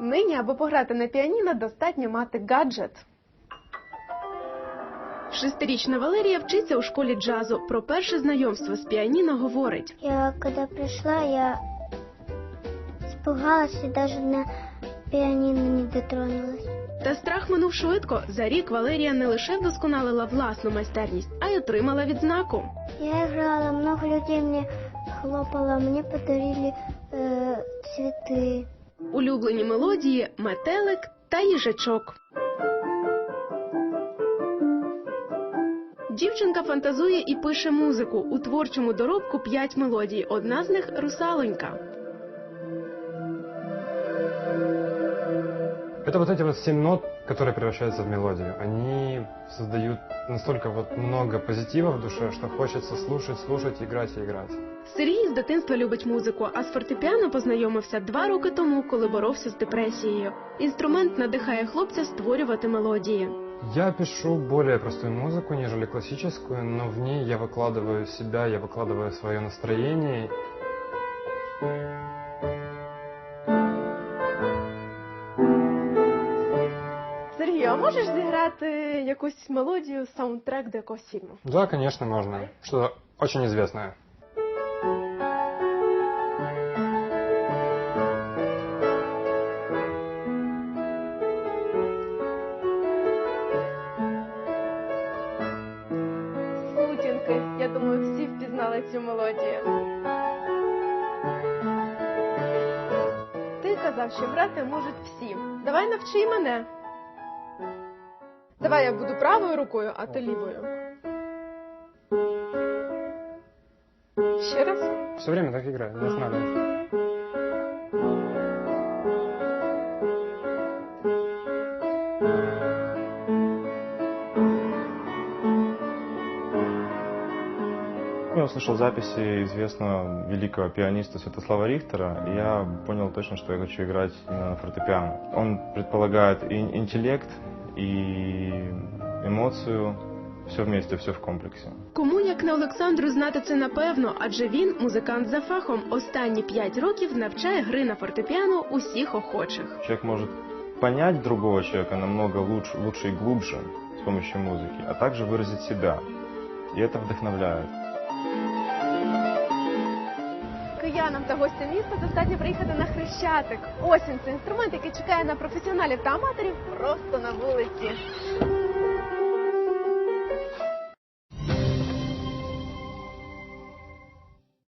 Нині, аби пограти на піаніно, достатньо мати гаджет. Шестирічна Валерія вчиться у школі джазу. Про перше знайомство з піаніно говорить. Я коли прийшла, я спугалася, навіть на піаніно не дотронулася. Та страх минув швидко. За рік Валерія не лише вдосконалила власну майстерність, а й отримала відзнаку. Я играла, много людей мне хлопало, мне подарили э, цветы. Улюблені мелодії метелик та їжачок. Дівчинка фантазує і пише музику. У творчому доробку п'ять мелодій. Одна з них русалонька. Это вот эти вот семь нот, которые превращаются в мелодию. Они создают настолько вот много позитива в душе, что хочется слушать, слушать, играть и играть. Сергій з дитинства любить музику, а з фортепіано познайомився два роки тому, коли боровся з депресією. Інструмент надихає хлопця створювати мелодії. Я пишу более простую музыку, нежели классическую, но в ней я выкладываю себя, я выкладываю свое настроение. Сергій, а можеш зіграти якусь мелодію, саундтрек до якогось фільму? Да, конечно, можно. Что-то очень известное. Сутінки. Я думаю, всі впізнали цю мелодію. Ти казав, що грати можуть всі. Давай навчи мене. Давай я буду правою рукою, а ти лівою. Ще раз. Все время так играю, не останавливаюсь. Я услышал записи известного великого пианиста Святослава Рихтера, и я понял точно, что я хочу играть именно на фортепиано. Он предполагает и интеллект, и эмоцию, все вместе, все в комплексе. Кому як не Олександру знати це напевно, адже він музикант за фахом. Останні п'ять років навчає гри на фортепіано усіх охочих. Человек может понять другого человека намного лучше, лучше и глубже с помощью музыки, а также выразить себя. И это вдохновляет. Киянам та гостям міста достатньо приїхати на хрещатик. Осінь це інструмент, який чекає на професіоналів та аматорів просто на вулиці.